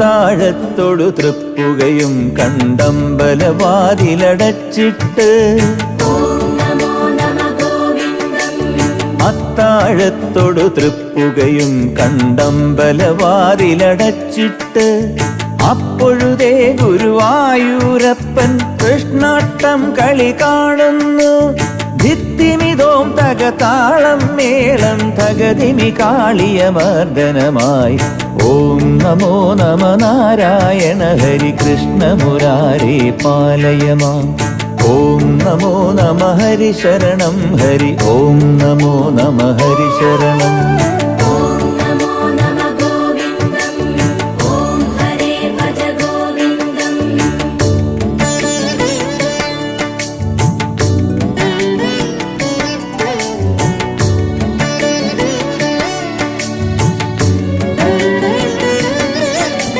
താഴത്തൊടു തൃപ്പുകയും കണ്ടമ്പലവാതിലടച്ചിട്ട് അത്താഴത്തൊടു തൃപ്പുകയും കണ്ടമ്പലവാതിലടച്ചിട്ട് അപ്പോഴുതേ ഗുരുവായൂരപ്പൻ കൃഷ്ണാട്ടം കളി കാണുന്നു. ഭിത്തിമിതോം തകതാളം മേളം തകതിമി കാളിയ മർദ്ദനമായി. ഓം നമോ നമ നാരായണ ഹരി കൃഷ്ണ മുരാരേ പാലയമാ. ഓം നമോ നമ ഹരി ശരണം ഹരി. ഓം നമോ നമ ഹരി ശരണം.